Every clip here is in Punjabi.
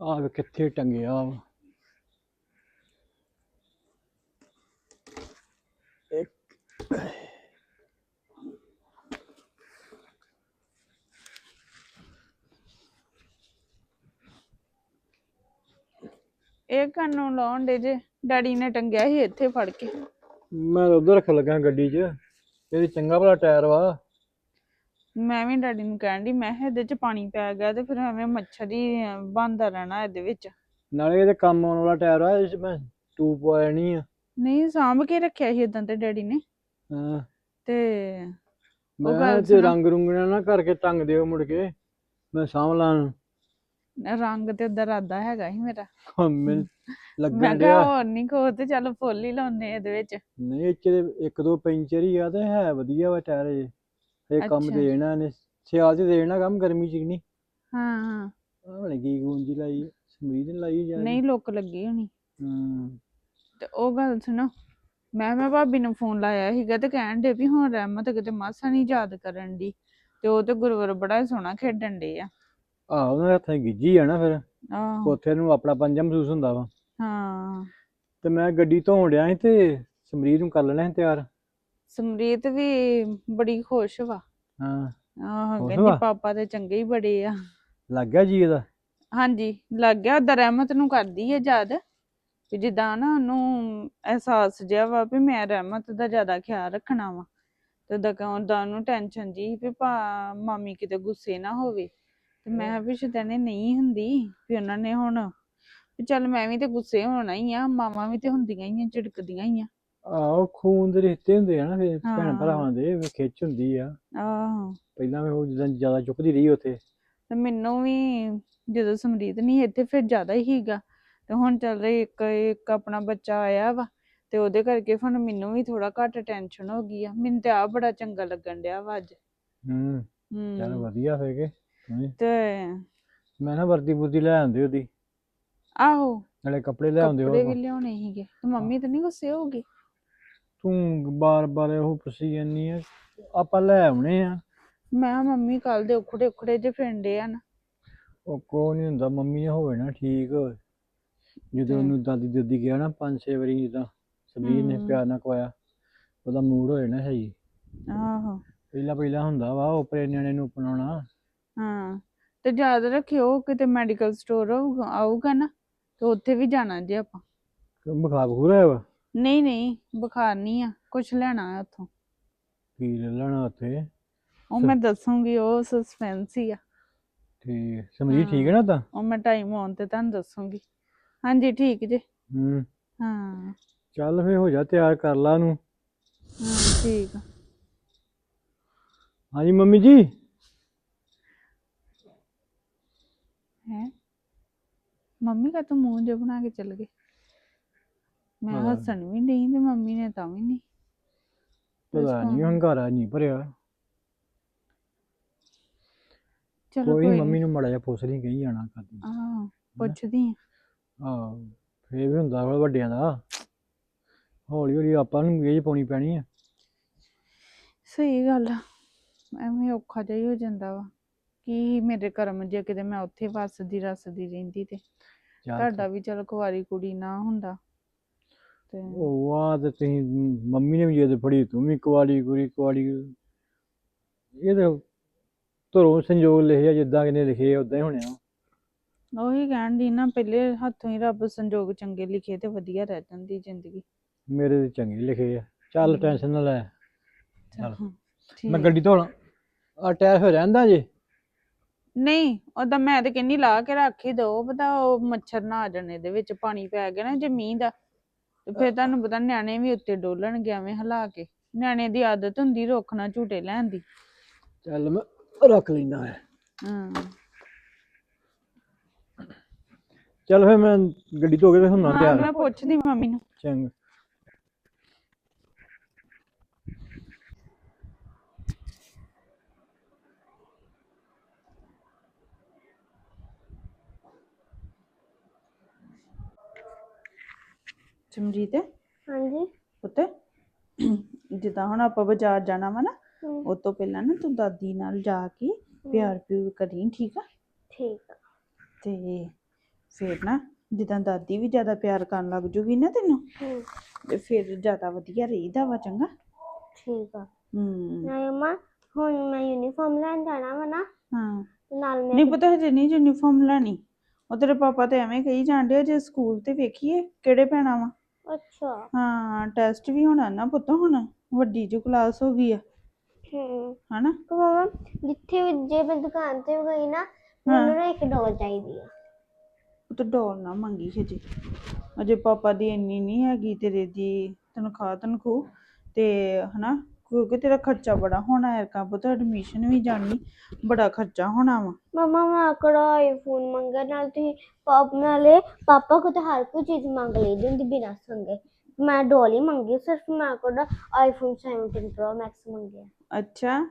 ਆ ਵੇ ਕਿੱਥੇ ਟੰਗਿਆ ਵਾ ਇੱਕ ਇਹ ਕੰਨ ਨੂੰ ਲਾਉਣ ਦੇ ਜੇ ਡੈਡੀ ਨੇ ਟੰਗਿਆ ਸੀ ਇੱਥੇ ਫੜ ਕੇ। ਮੈਂ ਉਧਰ ਰੱਖ ਲੱਗਾ ਗੱਡੀ 'ਚ ਇਹਦੀ ਚੰਗਾ ਭਲਾ ਟਾਇਰ ਵਾ। ਮੈਂ ਵੀ ਡੈਡੀ ਨੂੰ ਕਹਿਣ ਦੀ ਮੈਂ ਕਿਹਾ ਇਹਦੇ ਚ ਪਾਣੀ ਪੈ ਗਿਆ ਤੇ ਫਿਰ ਐਵੇਂ ਮੱਛਰ ਹੀ ਬਣਦਾ ਰਹਿਣਾ ਇਹਦੇ ਵਿੱਚ। ਨਾਲੇ ਇਹਦੇ ਕੰਮ ਆਉਣ ਵਾਲਾ ਟਾਇਰ ਆ ਇਸ ਮੈਂ ਟੂਬ ਨਹੀਂ ਆ। ਨਹੀਂ ਸਾਂਭ ਕੇ ਰੱਖਿਆ ਸੀ ਇਦਾਂ ਤੇ ਡੈਡੀ ਨੇ। ਹਾਂ। ਤੇ ਮੈਂ ਗੱਲ ਤੇ। ਰੰਗ ਰੁੰਗਣਾ ਨਾ ਕਰਕੇ ਟੰਗ ਦਿਓ ਮੁੜ ਕੇ ਮੈਂ ਸਾਂਭ ਲਾਂ। ਰੰਗ ਤੇ ਉਧਰ ਰਾਦਾ ਹੈਗਾ ਸੀ ਮੇਰਾ। ਮੈਂ ਮੈਂ ਲੱਗਣ ਡਿਆ। ਹੋਰ ਨਹੀਂ ਕੋ ਤੇ ਚੱਲ ਫੁੱਲ ਹੀ ਲਾਉਨੇ ਇਹਦੇ ਵਿੱਚ। ਨਹੀਂ ਤੇ ਇੱਕ ਦੋ ਪੈਂਚਰ ਹੀ ਆ ਤੇ ਹੈ ਵਧੀਆ ਵਾ ਟਾਇਰ ਇਹ। ਇਹ ਕੰਮ ਅੱਛਾ। ਦੇ ਦੇਣਾ ਨੇ ਸਿਆਲ 'ਚ ਦੇ ਦੇਣਾ ਕੰਮ ਗਰਮੀ 'ਚ ਨਹੀਂ? ਹਾਂ ਹਾਂ। ਆਹ ਹਣੇ ਕੀ ਗੂੰਜੀ ਲਾਈ? ਸਮਰੀਦ ਨੇ ਲਾਈ ਜਾਂ ਨਹੀਂ ਲੁੱਕ ਲੱਗੀ ਹੋਣੀ। ਹੂੰ। ਤੇ ਉਹ ਗੱਲ ਸੁਣੋ ਮੈਂ ਮੈਂ ਭਾਬੀ ਨੂੰ ਫੋਨ ਲਾਇਆ ਸੀਗਾ ਤੇ ਕਹਿਣ ਦੇ ਵੀ ਹੁਣ ਰਹਿਮਤ ਕਿਤੇ ਮਾਸਾ ਨਹੀਂ ਯਾਦ ਕਰਨ ਦੀ ਤੇ ਉਹ ਤੇ ਗੁਰਵਰ ਬੜਾ ਹੀ ਸੋਹਣਾ ਖੇਡਣ ਦੇ ਆ। ਆਹ ਉਹਨਾਂ ਦੇ ਹੱਥਾਂ 'ਚ ਗਿੱਜੀ ਆ ਨਾ ਫਿਰ। ਆਹੋ। ਉੱਥੇ ਨੂੰ ਆਪਣਾ ਪੰਜਾ ਮਹਿਸੂਸ ਹੁੰਦਾ ਵਾ। ਹਾਂ। ਤੇ ਮੈਂ ਗੱਡੀ ਧੋਣ ਡਿਆ ਸੀ ਤੇ ਸਮਰੀਦ ਨੂੰ ਕਰ ਲੈਣਾ ਸੀ ਤਿਆਰ। ਸਮਰੀਤ ਵੀ ਬੜੀ ਖੁਸ਼ ਵਾ। ਹਾਂ। ਆਹ ਖੁਸ਼ ਕਹਿੰਦੀ ਵਾ? ਪਾਪਾ ਤੇ ਚੰਗੇ ਹੀ ਬੜੇ ਆ। ਲੱਗ ਗਿਆ ਜੀ ਇਹਦਾ ਹਾਂਜੀ ਲੱਗ ਗਿਆ ਓਦਾਂ ਰਹਿਮਤ ਨੂੰ ਕਰਦੀ ਹੈ ਯਾਦ। ਵੀ ਜਿੱਦਾਂ ਨਾ ਉਹਨੂੰ ਅਹਿਸਾਸ ਜਿਹਾ ਵਾ ਵੀ ਮੈਂ ਰਹਿਮਤ ਦਾ ਜ਼ਿਆਦਾ ਖਿਆਲ ਰੱਖਣਾ ਵਾ। ਤੇ ਓਦਾਂ ਕਿਉਂ ਓਦਾਂ ਉਹਨੂੰ ਟੈਨਸ਼ਨ ਜੀ ਵੀ ਭਾ ਮਾਮੀ ਕਿਤੇ ਗੁੱਸੇ ਨਾ ਹੋਵੇ। ਤੇ ਮੈਂ ਕਿਹਾ ਵੀ ਸ਼ਦੈਨੇ ਨਹੀਂ ਹੁੰਦੀ ਵੀ ਉਹਨਾਂ ਨੇ ਹੁਣ ਵੀ ਚੱਲ ਮੈਂ ਵੀ ਤੇ ਗੁੱਸੇ ਹੋਣਾ ਹੀ ਆ ਮਾਵਾਂ ਵੀ ਤੇ ਹੁੰਦੀਆਂ ਹੀ ਆ ਝਿੜਕਦੀਆਂ ਹੀ ਆ। ਆਹੋ ਖੂਨ ਦੇ ਰਿਸ਼ਤੇ ਹੁੰਦੇ ਆ ਨਾ ਫਿਰ ਭੈਣ ਹਾਂ। ਭਰਾਵਾਂ ਦੇ ਵੀ ਖਿੱਚ ਹੁੰਦੀ ਆ। ਆਹੋ। ਪਹਿਲਾਂ ਵੀ ਉਹ ਜਿੱਦਾਂ ਜ਼ਿਆਦਾ ਚੁੱਕਦੀ ਰਹੀ ਉੱਥੇ। ਤੇ ਮੈਨੂੰ ਵੀ ਜਦੋਂ ਸਮਰੀਤ ਨਹੀਂ ਇੱਥੇ ਫਿਰ ਜ਼ਿਆਦਾ ਹੀ ਹੀਗਾ ਤੇ ਹੁਣ ਚੱਲ ਰਹੀ ਇੱਕ ਇੱਕ ਆਪਣਾ ਬੱਚਾ ਆਇਆ ਵਾ ਤੇ ਉਹਦੇ ਕਰਕੇ ਹੁਣ ਮੈਨੂੰ ਵੀ ਥੋੜਾ ਘੱਟ ਟੈਨਸ਼ਨ ਹੋ ਗਈ ਆ। ਮੈਨੂੰ ਤੇ ਆ ਬੜਾ ਚੰਗਾ ਲੱਗਣ ਡਿਆ ਵਾ ਅੱਜ। ਹੂੰ ਚੱਲ ਹੂੰ। ਵਧੀਆ ਫੇਰ ਕੇ ਹੈਂ। ਤੇ ਮੈਂ ਨਾ ਵਰਦੀ ਬੁਰਦੀ ਲੈ ਆਉਂਦੇ ਉਹਦੀ। ਆਹੋ। ਨਾਲੇ ਕੱਪੜੇ ਲੈ ਆਉਂਦੇ ਕੱਪੜੇ ਵੀ ਉਹ ਲਿਆਉਣੇ ਸੀਗੇ। ਤੇ ਮੰਮੀ ਤਾਂ ਨਹੀਂ ਗੁੱਸੇ ਹੋਊਗੀ ਤੂੰ ਬਾਰ ਬਾਰ ਉਹ ਪੁੱਛੀ ਜਾਂਦੀ ਆ ਆਪਾਂ ਲੈ ਆਉਣੇ ਆ। ਮੈਂ ਕਿਹਾ ਮੰਮੀ ਕੱਲ ਦੇ ਉਖੜੇ ਉਖੜੇ ਜੇ ਫਿਰਦੇ ਆ ਨਾ। ਉਹ ਕੋ ਨਹੀਂ ਹੁੰਦਾ ਮੰਮੀ ਨੇ ਹੋਵੇ ਨਾ ਠੀਕ। ਜਦੋਂ। ਉਹਨੂੰ ਦਾਦੀ ਦਾਦੀ ਗਿਆ ਨਾ ਪੰਜ ਛੇ ਵਾਰੀ ਜਿੱਦਾਂ ਸਮੀਰ ਨੇ। ਪਿਆਰ ਨਾਲ ਖਵਾਇਆ ਉਹਦਾ ਮੂਡ ਹੋ ਜਾਣਾ ਸਹੀ। ਆਹੋ। ਪਹਿਲਾਂ ਪਹਿਲਾਂ ਹੁੰਦਾ ਵਾ ਉਪਰੇ ਨਿਆਣੇ ਨੂੰ ਅਪਣਾਉਣਾ। ਹਾਂ ਤੇ ਯਾਦ ਰੱਖਿਓ ਕਿਤੇ ਮੈਡੀਕਲ ਸਟੋਰ ਆਊਗਾ ਨਾ ਤੇ ਉੱਥੇ ਵੀ ਜਾਣਾ ਜੇ ਆਪਾਂ। ਕਿਉਂ ਬੁਖਾਰ ਬਖੂਰ ਆਇਆ ਵਾ। ਨਹੀਂ ਨਹੀਂ ਬੁਖਾਰ ਨਹੀਂ ਆ ਕੁਝ ਲੈਣਾ ਆ ਉੱਥੋਂ। ਕੀ ਲੈ ਲੈਣਾ ਉੱਥੇ? ਉਹ ਮੈਂ ਦੱਸੂਗੀ ਉਹ ਸਸਪੈਂਸ ਹੀ ਆ। ਤੇ ਸਮਰੀਰ ਠੀਕ ਹੈ ਨਾ ਤਾਂ? ਉਹ ਮੈਂ ਟਾਈਮ ਆਉਣ ਤੇ ਤੁਹਾਨੂੰ ਦੱਸੂਗੀ। ਹਾਂਜੀ ਠੀਕ ਜੇ। ਹੂੰ। ਹਾਂ। ਚੱਲ ਫੇ ਹੋ ਜਾ ਤਿਆਰ ਕਰ ਲਾ ਹਾਂ ਠੀਕ ਆ। ਹਾਂਜੀ ਮੰਮੀ ਜੀ। ਹੈ? ਮੰਮੀ ਕਾ ਤੂੰ ਮੂੰਹ ਜਿਹਾ ਬਣਾ ਕੇ ਚੱਲ ਗਏ। ਮੈਂ ਹਾਂ। ਹੱਸਣ ਵੀ ਨਹੀਂ ਤੇ ਮੰਮੀ ਨੇ ਤਾਂ ਵੀ ਨਹੀਂ। ਪਤਾ ਨਹੀਂ ਹੰਗਾਰਾ ਨਹੀਂ ਭਰਿਆ। ਚਲੋ ਕੋਈ ਨੀ, ਮੰਮੀ ਨੂੰ। ਮੜਾ ਜਾ ਪੁੱਛ ਲਈ ਕਹੀ ਜਾਣਾ ਕਰਦੀ ਆਹ ਪੁੱਛਦੀ ਆ। ਆਹ ਫੇਰ ਵੀ ਹੁੰਦਾ ਵਾ ਵੱਡਿਆਂ ਦਾ। ਹੌਲੀ ਹੌਲੀ ਆਪਾਂ ਨੂੰ ਗੇਜ ਪਾਉਣੀ ਪੈਣੀ ਆ। ਸਹੀ ਗੱਲ ਆ ਐਵੇਂ ਔਖਾ ਜਿਹਾ ਹੀ ਹੋ ਜਾਂਦਾ ਵਾ। ਕੀ ਮੇਰੇ ਕਰਮ ਜੇ ਕਿਤੇ ਮੈਂ ਉੱਥੇ ਵੱਸਦੀ ਰਸਦੀ ਰਹਿੰਦੀ ਤੇ। ਤੁਹਾਡਾ ਵੀ ਚਲ ਕੁਵਾਰੀ ਕੁੜੀ ਨਾ ਹੁੰਦਾ। ਤੇ ਉਹ ਆ ਤੇ ਤੁਸੀਂ ਮੰਮੀ ਨੇ ਵੀ ਜਿੱਦ ਫੜੀ ਤੂੰ ਵੀ ਕੁਆਲੀ ਕੁੜੀ ਕੁਆਲੀ ਇਹ ਤਾਂ ਧਰੋਂ ਸੰਜੋਗ ਲਿਖਿਆ ਜਿੱਦਾਂ ਕਿਨੇ ਲਿਖੇ ਉਦਾਂ ਹੀ ਹੋਣਿਆ ਉਹੀ ਕਹਿਣ ਦੀ ਨਾ ਪਹਿਲੇ ਹੱਥੋਂ ਹੀ ਰੱਬ ਸੰਜੋਗ ਚੰਗੇ ਲਿਖੇ ਤੇ ਵਧੀਆ ਰਹਿ ਜਾਂਦੀ ਜ਼ਿੰਦਗੀ। ਮੇਰੇ ਤੇ ਚੰਗੇ ਲਿਖੇ ਆ। ਚੱਲ। ਟੈਨਸ਼ਨ ਨਾ ਲੈ। ਚੱਲ। ਮੈਂ। ਗੱਡੀ ਧੋਣਾ ਆ ਟਾਇਰ ਹੋ ਰਹਿੰਦਾ ਜੇ? ਨਹੀਂ ਉਹਦਾ ਮੈਂ ਤੇ ਕਹਿੰਨੀ ਲਾ ਕੇ ਰੱਖ ਹੀ ਦੋ ਪਤਾ ਉਹ ਮੱਛਰ ਨਾ ਆ ਜਾਣ ਇਹਦੇ ਵਿੱਚ ਪਾਣੀ ਪੈ ਗਿਆ ਨਾ ਜੇ ਮੀਂਹ ਦਾ। ਤੇ ਫਿਰ ਤੁਹਾਨੂੰ ਪਤਾ ਨਿਆਣੇ ਵੀ ਉੱਤੇ ਡੋਲਣਗੇ ਐਵੇਂ ਹਿਲਾ ਕੇ। ਨਿਆਣੇ ਦੀ ਆਦਤ ਹੁੰਦੀ ਰੋਕਣਾ ਝੂਟੇ ਲੈਣ ਦੀ। ਚੱਲ ਮੈਂ ਰੱਖ ਲੈਂਦਾ ਹੈ ਹਾਂ। ਚੱਲ ਫਿਰ ਮੈਂ ਗੱਡੀ ਧੋ ਕੇ ਤੇ ਹੁੰਨਾ ਹਾਂ ਤਿਆਰ ਮੈਂ ਪੁੱਛਦੀ ਮੰਮੀ ਨੂੰ। ਚੰਗਾ। ਚਮਜੀਤ ਹਾਂਜੀ। ਪੁੱਤ ਜਿੱਦਾਂ ਹੁਣ ਆਪਾਂ ਬਾਜ਼ਾਰ ਜਾਣਾ ਵਾ ਨਾ ਹਮ, ਉਹ ਤੋਂ ਪਹਿਲਾਂ ਨਾ ਤੂੰ ਦਾਦੀ ਨਾਲ ਜਾ ਕੇ ਪਿਆਰ ਪਿਊਰ ਕਰੀ ਠੀਕ ਆ? ਠੀਕ ਆ। ਤੇ ਫਿਰ ਨਾ ਜਿੱਦਾਂ ਦਾਦੀ ਵੀ ਜ਼ਿਆਦਾ ਪਿਆਰ ਕਰਨ ਲੱਗ ਜੂਗੀ ਨਾ ਤੈਨੂੰ ਹੂੰ। ਤੇ ਫਿਰ ਜ਼ਿਆਦਾ ਵਧੀਆ ਰਹੀਦਾ ਵਾ ਚੰਗਾ? ਠੀਕ ਆ। ਹੂੰ। ਨਾਲੇ ਮੰਮਾ ਹੁਣ ਮੈਂ ਯੂਨੀਫਾਰਮ ਲੈਣ ਜਾਣਾ ਵਾ ਨਾ ਹਾਂ। ਤੇ ਨਾਲ ਮੈਂ ਨਹੀਂ ਪਤਾ ਹਜੇ ਨਹੀਂ ਯੂਨੀਫਾਰਮ ਲੈਣੀ। ਉਹ ਤੇਰੇ ਪਾਪਾ ਤੇ ਐਵੇਂ ਕਹੀ ਜਾਂਦੇ ਆ ਜੇ ਸਕੂਲ ਤੇ ਵੇਖੀਏ ਕਿਹੜੇ ਪੈਣਾ ਵਾ। ਅੱਛਾ। ਹਾਂ ਟੈਸਟ ਵੀ ਹੋਣਾ ਨਾ ਪੁੱਤ ਹੁਣ ਵੱਡੀ ਜੋ ਕਲਾਸ ਹੋ ਗਈ ਆ। ਹੂੰ। ਹਨਾ? ਤੇ ਮਮਾ ਜਿੱਥੇ ਵੀ ਜੇ ਮੈਂ ਦੁਕਾਨ ਤੇ ਵੀ ਗਈ ਨਾ ਮੈਨੂੰ ਨਾ ਇੱਕ ਡੋਲ ਚਾਹੀਦੀ ਆ। ਉਹ ਤਾਂ ਡੋਲ ਨਾ ਮੰਗੀ ਹਜੇ। ਅਜੇ ਪਾਪਾ ਦੀ ਇੰਨੀ ਨਹੀਂ ਹੈਗੀ ਤੇਰੇ ਦੀ ਤਨਖਾਹ ਤਨਖੂ ਤੇ ਹਨਾ ਕਿਉਂਕਿ ਤੇਰਾ ਖਰਚਾ ਬੜਾ ਹੋਣਾ ਹੈ ਕਾ ਪੁੱਤ ਐਡਮਿਸ਼ਨ ਵੀ ਜਾਣੀ ਬੜਾ ਖਰਚਾ ਹੋਣਾ ਵਾ। ਮਮਾ ਮੈਂ ਕਿਹੜਾ ਆਈਫੋਨ ਮੰਗਿਆ ਨਾਲ ਤੁਸੀਂ ਪਾਪ ਨਾਲੇ ਪਾਪਾ ਕੋ ਤਾਂ ਹਰ ਕੋਈ ਚੀਜ਼ ਮੰਗ ਲਈ ਹੁੰਦੀ ਬਿਨਾਂ ਸੰਗੇ। ਮੈਂ ਡੋਲ ਮੰਗੀ ਸਿਰਫ ਮੈਂ ਕਿਹੜਾ ਆਈਫੋਨ 17 ਪ੍ਰੋ ਮੈਕਸ ਮੰਗਿਆ। ਅੱਛਾ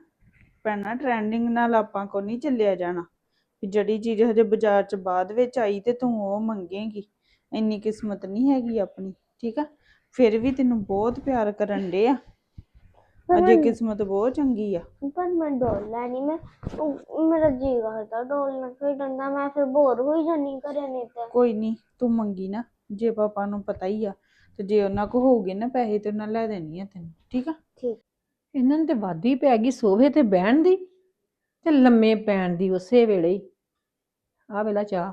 ਪੈਣਾ ਟ੍ਰੈਂਡਿੰਗ ਨਾਲ ਆਪਾਂ ਕੋ ਨਹੀਂ ਚੱਲਿਆ ਜਾਣਾ। ਵੀ ਜਿਹੜੀ ਚੀਜ਼ ਹਜੇ ਬਾਜ਼ਾਰ ਚ ਬਾਅਦ ਵਿੱਚ ਆਈ ਤੇ ਤੂੰ ਉਹ ਮੰਗੇਂਗੀ। ਇੰਨੀ ਕਿਸਮਤ ਨਹੀਂ ਹੈਗੀ ਆਪਣੀ ਠੀਕ ਆ? ਫਿਰ ਵੀ ਤੈਨੂੰ ਬਹੁਤ ਪਿਆਰ ਕਰਨ ਡੇ ਆ। ਅਜੇ ਕਿਸਮਤ ਬਹੁਤ ਚੰਗੀ ਆ। ਪਰ ਮੈਂ ਡੋਲ ਲੈਣੀ ਮੈਂ ਉਹ- ਮੇਰਾ ਜੀ ਕਰਦਾ ਡੋਲ ਨਾਲ ਖੇਡਣ ਦਾ ਮੈਂ ਫਿਰ ਬੋਰ ਹੋਈ ਜਾਨੀ ਘਰੇ ਨਹੀਂ ਤਾਂ। ਕੋਈ ਨਹੀਂ ਤੂੰ ਮੰਗੀ ਨਾ ਜੇ ਪਾਪਾ ਨੂੰ ਪਤਾ ਹੀ ਆ ਤੇ ਜੇ ਉਹਨਾਂ ਕੋ ਹੋਊਗੇ ਨਾ ਪੈਸੇ ਤੇ ਉਹਨਾਂ ਲੈ ਦੇਣੀ ਆ ਤੈਨੂੰ ਠੀਕ ਆ? ਠੀਕ। ਇਹਨਾਂ ਨੂੰ ਤੇ ਵਾਦੀ ਪੈ ਗਈ ਸੋਫੇ ਤੇ ਬਹਿਣ ਦੀ ਤੇ ਲੰਮੇ ਪੈਣ ਦੀ ਉਸੇ ਵੇਲੇ ਹੀ। ਆ ਵੇਲਾ ਚਾਹ।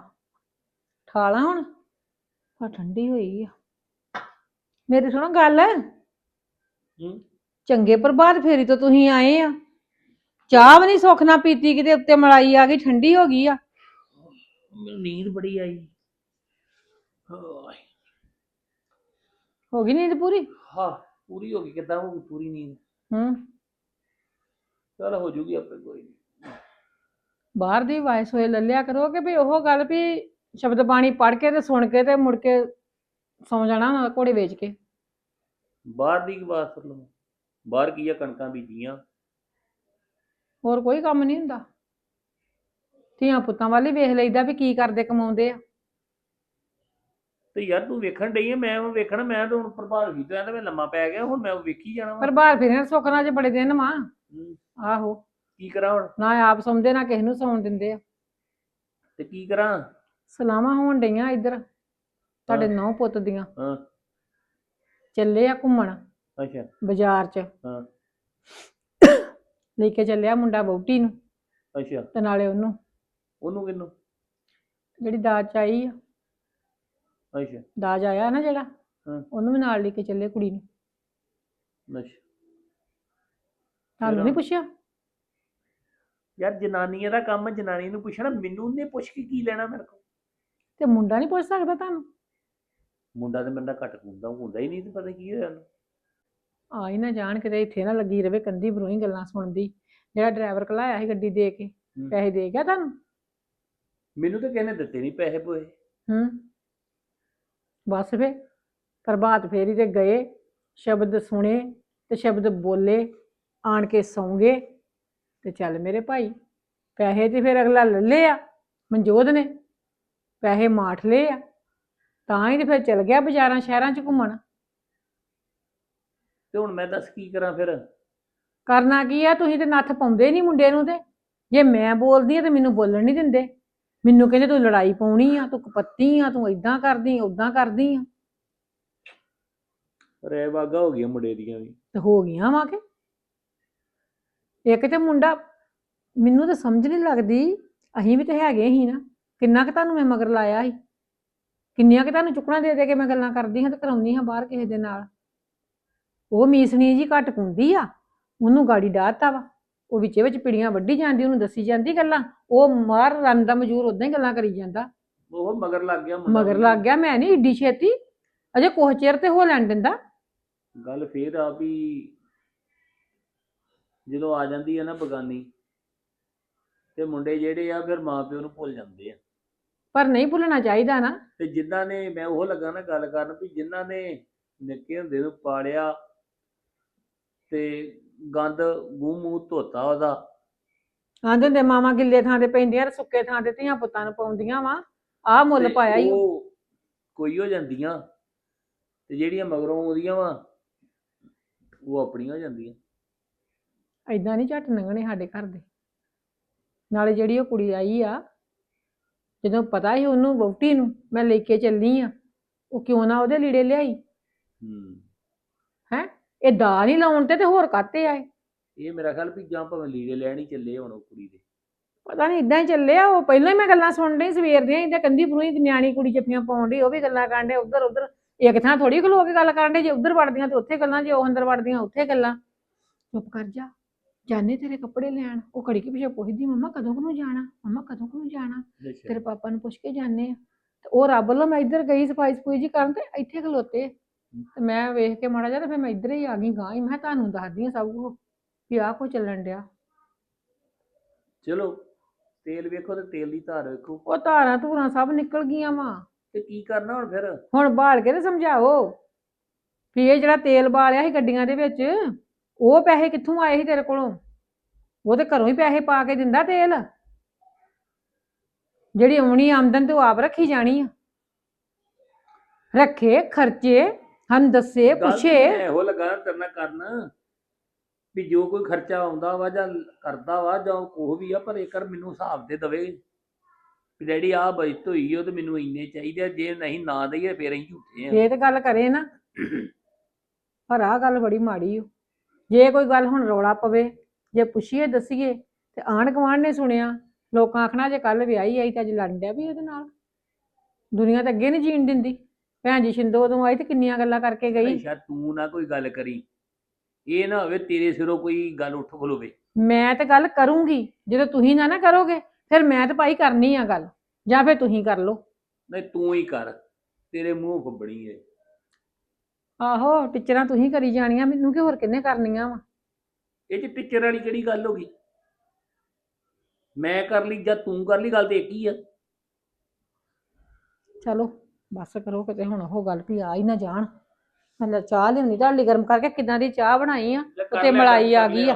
ਠਾਲਾ ਹੁਣ ਆ ਠੰਡੀ ਹੋਈ ਆ। ਮੇਰੀ ਸੁਣੋ ਗੱਲ। ਚੰਗੇ ਪ੍ਰਭਾਤ ਫੇਰੀ ਤੋਂ ਤੁਸੀਂ ਆਏ ਆ। ਚਾਹ ਵੀ ਨਹੀਂ ਸੁੱਖ ਨਾ ਪੀਤੀ ਕਿਤੇ ਉੱਤੇ ਮਲਾਈ ਆ ਗਈ ਠੰਡੀ ਹੋ ਗਈ ਆ। ਮੈਨੂੰ ਨੀਂਦ ਬੜੀ ਆਈ। ਹਾਏ। ਹੋ ਗਈ ਨੀਂਦ ਪੂਰੀ? ਹਾਂ ਪੂਰੀ ਹੋ ਗਈ ਕਿੱਦਾਂ ਹੋ ਗਈ ਪੂਰੀ ਨੀਂਦ? ਹੂੰ। ਚਲ ਹੋ ਜੂਗੀ ਆਪੇ ਕੋਈ ਨਹੀਂ ਬਾਹਰ ਦੀ ਵਾਇਸ ਹੋਏ ਲੱਲਿਆ ਕਰੋ ਕਿ ਵੀ ਉਹ ਗੱਲ ਵੀ ਸ਼ਬਦ ਬਾਣੀ ਪੜ੍ਹ ਕੇ ਤੇ ਸੁਣ ਕੇ ਤੇ ਮੁੜ ਕੇ ਸੌ ਜਾਣਾ ਘੋੜੇ ਵੇਚ ਕੇ। ਬਾਹਰ ਦੀ ਕੀ ਬਾਤ ਕਰ ਲਵਾਂ। ਬਾਹਰ ਕੀ ਆ ਕਣਕਾਂ ਬੀਜੀਆਂ? ਹੋਰ ਕੋਈ ਕੰਮ ਨਹੀਂ ਹੁੰਦਾ। ਧੀਆਂ ਪੁੱਤਾਂ ਵੱਲ ਵੇਖ ਲਈਦਾ ਵੀ ਕੀ ਕਰਦੇ ਕਮਾਉਂਦੇ ਆ। ਤੇ ਯਾਰ ਤੂੰ ਵੇਖਣ ਡਈ ਮੈਂ ਉਹ ਵੇਖਣਾ ਮੈਂ ਤਾਂ ਹੁਣ ਪ੍ਰਭਾਵ ਹੀ ਤਾਂ ਮੈਂ ਲੰਮਾ ਪੈ ਗਿਆ ਹੁਣ ਮੈਂ ਉਹ ਵੇਖੀ ਜਾਣਾ ਵਾ। ਪਰ ਬਾਹਰ ਫਿਰਨ ਸੁੱਕਣਾ ਚ ਬੜੇ ਦਿਨ ਵਾ। ਹੂੰ, ਆਹੋ। ਕੀ ਕਰਾਂ ਹੁਣ? ਨਾ ਆਪ ਸੌਂਦੇ ਨਾ ਕਿਸੇ ਨੂੰ ਸੌਣ ਦਿੰਦੇ ਆ। ਤੇ ਕੀ ਕਰਾਂ? ਸਲਾਮਾਂ ਹੋਣ ਡਈਆਂ ਇੱਧਰ ਤੁਹਾਡੇ ਨੌ ਪੁੱਤ ਦੀਆਂ। ਹਾਂ। ਚੱਲੇ ਆ ਘੁੰਮਣ। ਅੱਛਾ। ਬਾਜ਼ਾਰ 'ਚ। ਹਾਂ। ਲੈ ਕੇ ਚੱਲਿਆ ਮੁੰਡਾ ਬੌਟੀ ਨੂੰ ਅੱਛਾ। ਤੇ ਨਾਲੇ ਉਹਨੂੰ। ਉਹਨੂੰ ਕਿੰਨੂੰ ਜਿਹੜੀ ਦਾਜ ਚ ਆਈ ਆ। ਅੱਛਾ। ਦਾਜ ਆਇਆ ਨਾ ਜਿਹੜਾ ਹਾਂ। ਉਹਨੂੰ ਵੀ ਨਾਲ ਲੈ ਕੇ ਚੱਲੇ ਕੁੜੀ ਨੂੰ। ਅੱਛਾ। ਤੁਹਾਨੂੰ ਨਹੀਂ ਪੁੱਛਿਆ? ਯਾਰ ਜਨਾਨੀਆਂ ਦਾ ਕੰਮ ਜਨਾਨੀ ਨੂੰ ਪੁੱਛਣਾ ਮੈਨੂੰ ਨੇ ਪੁੱਛ ਕੇ ਕੀ ਲੈਣਾ ਮੇਰੇ ਕੋਲ? ਤੇ ਮੁੰਡਾ ਨਹੀਂ ਪੁੱਛ ਸਕਦਾ ਤੁਹਾਨੂੰ? ਮੁੰਡਾ ਤੇ ਮੇਰਾ ਘੱਟ ਹੁੰਦਾ ਹੁੰਦਾ ਹੀ ਨਹੀਂ ਤੇ ਪਤਾ ਕੀ ਹੋਇਆ ਉਹਨੂੰ। ਆ ਹੀ ਨਾ ਜਾਣ ਕਿਤੇ ਇੱਥੇ ਨਾ ਲੱਗੀ ਰਵੇ ਕੰਦੀ ਬਰੋਈ ਗੱਲਾਂ ਸੁਣਦੀ। ਜਿਹੜਾ ਡਰਾਈਵਰ ਘਲਾਇਆ ਸੀ ਗੱਡੀ ਦੇ ਕੇ ਪੈਸੇ ਦੇ ਗਿਆ ਤੁਹਾਨੂੰ? ਮੈਨੂੰ ਤਾਂ ਕਹਿੰਦੇ ਦਿੱਤੇ ਨਹੀਂ ਪੈਸੇ ਪੋਏ ਹੂੰ। ਬਸ ਫੇ ਪ੍ਰਭਾਤ ਫੇਰੀ ਤੇ ਗਏ ਸ਼ਬਦ ਸੁਣੇ ਤੇ ਸ਼ਬਦ ਬੋਲੇ ਆਣ ਕੇ ਸੌਂਗੇ ਤੇ ਚੱਲ ਮੇਰੇ ਭਾਈ ਪੈਸੇ ਤੇ ਫਿਰ ਅਗਲਾ ਲੈ ਲਏ ਆ ਮਨਜੋਤ ਨੇ ਪੈਸੇ ਮਾਠ ਲਏ ਆ ਤਾਂ ਹੀ ਤੇ ਫਿਰ ਚਲ ਗਿਆ ਬਾਜ਼ਾਰਾਂ ਸ਼ਹਿਰਾਂ 'ਚ ਘੁੰਮਣ। ਤੇ ਹੁਣ ਮੈਂ ਦੱਸ ਕੀ ਕਰਾਂ ਫਿਰ? ਕਰਨਾ ਕੀ ਆ? ਤੁਸੀਂ ਤੇ ਨੱਥ ਪਾਉਂਦੇ ਨਹੀਂ ਮੁੰਡੇ ਨੂੰ ਤੇ। ਜੇ ਮੈਂ ਬੋਲਦੀ ਆ ਤੇ ਮੈਨੂੰ ਬੋਲਣ ਨਹੀਂ ਦਿੰਦੇ। ਮੈਨੂੰ ਕਹਿੰਦੇ ਤੂੰ ਲੜਾਈ ਪਾਉਣੀ ਆ ਤੂੰ ਕਪੱਤੀ ਆ ਤੂੰ ਇਦਾਂ ਕਰਦੀ ਉਦਾਂ ਕਰਦੀ ਆ। ਰਹਿ ਬਾਗਾ ਹੋ ਗਿਆ ਮੁੰਡੇ ਦੀਆਂ ਵੀ। ਤੇ ਹੋ ਗਈਆਂ ਵਾ ਕਿ? ਇੱਕ ਤੇ ਮੁੰਡਾ ਮੈਨੂੰ ਤਾਂ ਸਮਝ ਨਹੀਂ ਲੱਗਦੀ। ਅਸੀਂ ਵੀ ਤੇ ਹੈਗੇ ਹੀ ਨਾ। ਕਿੰਨਾ ਕਿ ਤੁਹਾਨੂੰ ਮੈਂ ਮਗਰ ਲਾਇਆ ਸੀ? ਕਿੰਨੀਆਂ ਕਿ ਤੁਹਾਨੂੰ ਚੁੱਕਣਾ ਦੇ ਦੇ ਕੇ ਮੈਂ ਗੱਲਾਂ ਕਰਦੀ ਹਾਂ ਤੇ ਕਰਾਉਂਦੀ ਹਾਂ ਬਾਹਰ ਕਿਸੇ ਦੇ ਨਾਲ। ਉਹ ਮੀਸਣੀ ਜੀ ਘੱਟ ਕੁੰਦੀ ਆ ਉਹਨੂੰ ਗਾੜੀ ਡਾਹਤਾ ਵਾ। ਉਹ ਵਿੱਚੇ ਵਿੱਚ ਪਿੜੀਆਂ ਵੱਢੀ ਜਾਂਦੀ ਉਹਨੂੰ ਦੱਸੀ ਜਾਂਦੀ ਗੱਲਾਂ। ਉਹ ਮਾਰ ਰਨ ਦਾ ਮਜੂਰ ਉਦਾਂ ਹੀ ਗੱਲਾਂ ਕਰੀ ਜਾਂਦਾ। ਉਹ ਮਗਰ ਲੱਗ ਗਿਆ ਮੁੰਡਾ ਮਗਰ। ਲੱਗ ਗਿਆ ਮੈਂ ਨਹੀਂ ਏਡੀ ਛੇਤੀ। ਅਜੇ ਕੁਛ ਚਿਰ ਤੇ ਹੋ ਲੈਣ ਦਿੰਦਾ। ਗੱਲ ਫੇਰ ਆ ਵੀ ਜਦੋਂ ਆ ਜਾਂਦੀ ਹੈ ਨਾ ਬਗਾਨੀ ਤੇ ਮੁੰਡੇ ਜਿਹੜੇ ਆ ਫਿਰ ਮਾਪਿਓ ਨੂੰ ਭੁੱਲ ਜਾਂਦੇ ਆ। ਪਰ ਨਹੀਂ ਭੁੱਲਣਾ ਚਾਹੀਦਾ ਨਾ। ਤੇ ਜਿਨ੍ਹਾਂ ਨੇ ਮੈਂ ਉਹ ਲੱਗਾ ਨਾ ਗੱਲ ਕਰਨ ਵੀ ਜਿਨ੍ਹਾਂ ਨੇ ਨਿੱਕੇ ਹੁੰਦੇ ਨੂੰ ਪਾਲਿਆ ਤੇ ਗੰਦ ਮੂੰਹ ਮੂੰਹ ਧੋਤਾ ਉਹਦਾ। ਆਂਦੇ ਹੁੰਦੇ ਮਾਵਾਂ ਗਿੱਲੇ ਥਾਂ ਤੇ ਪੈਂਦੀਆਂ ਤੇ ਸੁੱਕੇ ਥਾਂ ਤੇ ਧੀਆਂ ਪੁੱਤਾਂ ਨੂੰ ਪਾਉਂਦੀਆਂ ਵਾ। ਆਹ ਮੁੱਲ ਤੇ ਪਾਇਆ ਹੀ ਉਹ ਕੋਈ ਹੋ ਜਾਂਦੀਆਂ ਤੇ ਜਿਹੜੀਆਂ ਮਗਰੋਂ ਆਉਂਦੀਆਂ ਵਾ ਉਹ ਆਪਣੀਆਂ ਹੋ ਜਾਂਦੀਆਂ। ਐਦਾਂ ਨਹੀਂ ਝੱਟ ਲੰਘਣੇ ਸਾਡੇ ਘਰ ਦੇ। ਨਾਲੇ ਜਿਹੜੀ ਉਹ ਕੁੜੀ ਆਈ ਆ ਜਦੋਂ ਪਤਾ ਸੀ ਉਹਨੂੰ ਵਹੁਟੀ ਨੂੰ ਮੈਂ ਲੈ ਕੇ ਚੱਲੀ ਆ ਉਹ ਕਿਉਂ ਨਾ ਉਹਦੇ ਲੀੜੇ ਲਿਆਈ। ਹੈ। ਇਹ ਦਾ ਨਹੀਂ ਲਾਉਣ ਤੇ ਤੇ ਹੋਰ ਕਾਤੇ ਆਏ? ਇਹ ਮੇਰਾ ਖਿਆਲ ਵੀ ਜਾਂ ਭਾਵੇਂ ਲੀੜੇ ਲੈਣ ਹੀ ਚੱਲੇ ਹੁਣ ਉਹ ਕੁੜੀ ਦੇ। ਪਤਾ ਨਹੀਂ ਇਦਾਂ ਹੀ ਚੱਲਿਆ ਉਹ ਪਹਿਲਾਂ ਹੀ ਮੈਂ ਗੱਲਾਂ ਸੁਣ ਰਹੀ ਸਵੇਰ ਦੀਆਂ ਇਹਦੇ ਕੰਦੀ ਪਰੂਈ ਨਿਆਣੀ ਕੁੜੀ ਜੱਫੀਆਂ ਪਾਉਣ ਡਈ ਉਹ ਵੀ ਗੱਲਾਂ ਕਰਨ ਡੇ ਉਧਰ ਉਧਰ ਇੱਕ ਥਾਂ ਥੋੜੀ ਖਲੋ ਕੇ ਗੱਲ ਕਰਨ ਡੇ ਜੇ ਉਧਰ ਵੜਦੀਆਂ ਤੇ ਉੱਥੇ ਗੱਲਾਂ ਜੇ ਉਹ ਅੰਦਰ ਵੜਦੀਆਂ ਉੱਥੇ ਗੱਲਾਂ। ਚੁੱਪ ਕਰ ਜਾ ਜਾਨੇ ਤੇਰੇ ਕੱਪੜੇ ਲੈਣ ਉਹ ਘੜੀ ਕੇ ਪਿੱਛੇ ਪੁੱਛਦੀ ਮੰਮਾ ਕਦੋਂ ਕੁ ਨੂੰ ਜਾਣਾ ਮੰਮਾ ਕਦੋਂ ਕੁ ਨੂੰ ਜਾਣਾ? ਤੇਰੇ ਪਾਪਾ ਨੂੰ ਪੁੱਛ ਕੇ ਜਾਣੇ ਆ। ਤੇ ਉਹ ਰੱਬ ਵੱਲੋਂ ਮੈਂ ਇੱਧਰ ਗਈ ਸਫ਼ਾਈ ਸਫੂਈ ਜੀ ਕਰਨ ਤੇ ਇੱਥੇ ਖਲੋਤੇ। ਤੇ ਮੈਂ ਵੇਖ ਕੇ ਮਾੜਾ ਜਿਹਾ ਤੇ ਫਿਰ ਮੈਂ ਇੱਧਰ ਹੀ ਆ ਗਈ ਗਾਂ ਹੀ ਮੈਂ ਕਿਹਾ ਤੁਹਾਨੂੰ ਦੱਸਦੀ ਆ ਸਭ ਕੁਝ ਵੀ ਆਹ ਕੋ ਚੱਲਣ ਡਿਆ। ਚਲੋ ਤੇਲ ਵੇਖੋ ਤੇ ਤੇਲ ਦੀ ਧਾਰ ਵੇਖੋ। ਉਹ ਧਾਰਾਂ ਧੂਰਾਂ ਸਭ ਨਿਕਲ ਗਈਆਂ ਵਾ। ਤੇ ਕੀ ਕਰਨਾ ਹੁਣ ਫਿਰ? ਹੁਣ ਬਾਲ ਕੇ ਤੇ ਸਮਝਾਓ ਵੀ ਇਹ ਜਿਹੜਾ ਤੇਲ ਬਾਲਿਆ ਸੀ ਗੱਡੀਆਂ ਦੇ ਵਿੱਚ ਉਹ ਪੈਸੇ ਕਿੱਥੋਂ ਆਏ ਸੀ ਤੇਰੇ ਕੋਲੋਂ? ਉਹ ਤੇ ਘਰੋਂ ਹੀ ਪੈਸੇ ਪਾ ਕੇ ਦਿੰਦਾ ਤੇਲ। ਜਿਹੜੀ ਆਉਣੀ ਆਮਦਨ ਤੇ ਉਹ ਆਪ ਰੱਖੀ ਜਾਣੀ ਆ। ਰੱਖੇ ਖਰਚੇ ਹਨ ਦੱਸੇ ਪੁੱਛੇ। ਇਹੋ ਲੱਗਾ ਨਾ ਤੇਰੇ ਨਾਲ ਕਰਨ ਵੀ ਜੋ ਕੋਈ ਖਰਚਾ ਆਉਂਦਾ ਵਾ ਜਾਂ ਕਰਦਾ ਵਾ ਜਾਂ ਕੋਹ ਵੀ ਆ ਪਰ ਇੱਕ ਮੈਨੂੰ ਹਿਸਾਬ ਦੇ ਦਵੇ। ਵੀ ਡੈਡੀ ਆਹ ਬਚਤ ਹੋਈ ਉਹ ਤੇ ਮੈਨੂੰ ਇੰਨੇ ਚਾਹੀਦੇ ਆ ਜੇ ਨਹੀਂ ਨਾ ਦਈਏ ਫੇਰ ਅਸੀਂ ਝੂਠੇ ਆ। ਇਹ ਤੇ ਗੱਲ ਕਰੇ ਨਾ ਪਰ ਆਹ ਗੱਲ ਬੜੀ ਮਾੜੀ ਓ ਜੇ ਕੋਈ ਗੱਲ ਹੁਣ ਰੌਲਾ ਪਵੇ ਜੇ ਪੁੱਛੀਏ ਦਸੀਏ ਤੇ ਆਂਢ ਗੁਆਂਢ ਨੇ ਸੁਣਿਆ ਲੋਕਾਂ ਆਖਣਾ ਜੇ ਕੱਲ ਵਿਆਹੀ ਆਈ ਤਾਂ ਅੱਜ ਲੜਨ ਡਿਆ ਵੀ ਇਹਦੇ ਨਾਲ। ਦੁਨੀਆ ਤਾਂ ਅੱਗੇ ਨਹੀਂ ਜੀਣ ਦਿੰਦੀ। ਭੈਣ ਜੀ ਸ਼ਿੰਦੋ ਉਦੋਂ ਆਈ ਤੇ ਕਿੰਨੀਆਂ ਗੱਲਾਂ ਕਰਕੇ ਗਈ? ਅੱਛਾ ਤੂੰ ਨਾ ਕੋਈ ਗੱਲ ਕਰੀ। ਇਹ ਨਾ ਹੋਵੇ ਤੇਰੇ ਸਿਰੋਂ ਕੋਈ ਗੱਲ ਉੱਠ ਖਲੋਵੇ ਮੈਂ ਤੇ ਗੱਲ ਕਰੂੰਗੀ ਜਦੋਂ ਤੁਸੀਂ ਨਾ ਨਾ ਕਰੋਗੇ ਫਿਰ ਮੈਂ ਤੇ ਭਾਈ ਕਰਨੀ ਆ ਗੱਲ ਜਾਂ ਫਿਰ ਤੁਸੀਂ ਕਰ ਲਓ। ਨਹੀਂ ਤੂੰ ਹੀ ਕਰ ਤੇਰੇ ਮੂੰਹ ਫੱਬਣੀ ਏ। ਆਹੋ ਟੀਚਰਾਂ ਤੁਸੀਂ ਕਰੀ ਜਾਣੀਆਂ ਮੈਨੂੰ ਕਿ ਹੋਰ ਕਿੰਨੇ ਕਰਨੀਆਂ ਵਾ? ਇਹ ਚ ਟੀਚਰ ਵਾਲੀ ਕਿਹੜੀ ਗੱਲ ਹੋ ਗਈ? ਮੈਂ ਕਰ ਲਈ ਜਾਂ ਤੂੰ ਕਰ ਲਈ ਗੱਲ ਤੇ ਇੱਕ ਹੀ ਆ। ਚਲੋ। ਬਸ ਕਰੋ ਕਿਤੇ ਹੁਣ ਉਹ ਗੱਲ ਵੀ ਆ ਹੀ ਨਾ ਜਾਣ। ਮੈਂ ਚਾਹ ਲਿਆਉਣੀ ਤੁਹਾਡੀ ਗਰਮ ਕਰਕੇ ਕਿਦਾਂ ਦੀ ਚਾਹ ਬਣਾਈ ਆ? ਲੈ ਕਰ ਉੱਤੇ ਲਿਆ, ਮਲਾਈ ਕਰ ਆ ਗਈ ਆ। ਲਿਆ।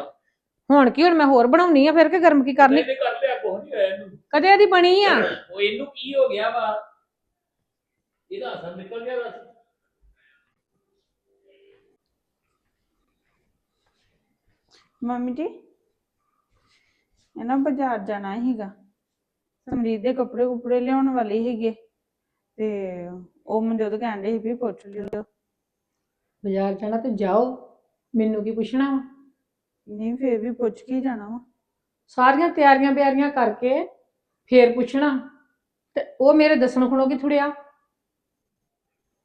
ਹੁਣ ਕੀ ਹੁਣ ਮੈਂ ਹੋਰ ਬਣਾਉਣੀ ਆ ਫਿਰ ਕਿ ਗਰਮ ਕੀ ਕਰਨੀ? ਨਹੀਂ, ਨਹੀਂ, ਕਰ ਲਿਆ ਕੁਛ ਨਹੀਂ ਹੋਇਆ ਇਹਨੂੰ। ਕਦੇ ਇਹਦੀ ਬਣੀ ਆ? ਉਹ ਇਹਨੂੰ ਕੀ ਹੋ ਗਿਆ ਵਾ? ਇਹਦਾ ਅਸਰ ਨਿਕਲ ਗਿਆ ਬਸ। ਮੰਮੀ ਜੀ ਇਹ ਨਾ ਬਾਜ਼ਾਰ ਜਾਣਾ ਸੀਗਾ। ਸਮਰੀਤ ਦੇ ਕੱਪੜੇ ਕੁਪੜੇ ਲਿਆਉਣ ਵਾਲੇ ਸੀਗੇ। ਤੇ ਉਹ ਮੈਨੂੰ ਜਦੋਂ ਕਹਿੰਦੇ ਸੀ ਵੀ ਪੁੱਛ ਲਿਓ। ਬਾਜ਼ਾਰ ਜਾਣਾ ਤੇ ਜਾਓ ਮੈਨੂੰ ਕੀ ਪੁੱਛਣਾ ਵਾ? ਨਹੀਂ ਫੇਰ ਵੀ ਪੁੱਛ ਕੇ ਹੀ ਜਾਣਾ ਵਾ। ਸਾਰੀਆਂ ਤਿਆਰੀਆਂ ਬਿਆਰੀਆਂ ਕਰਕੇ ਫੇਰ ਪੁੱਛਣਾ। ਤੇ ਉਹ ਮੇਰੇ ਦੱਸਣ ਖਣੋ ਕਿ ਥੁੜਿਆ?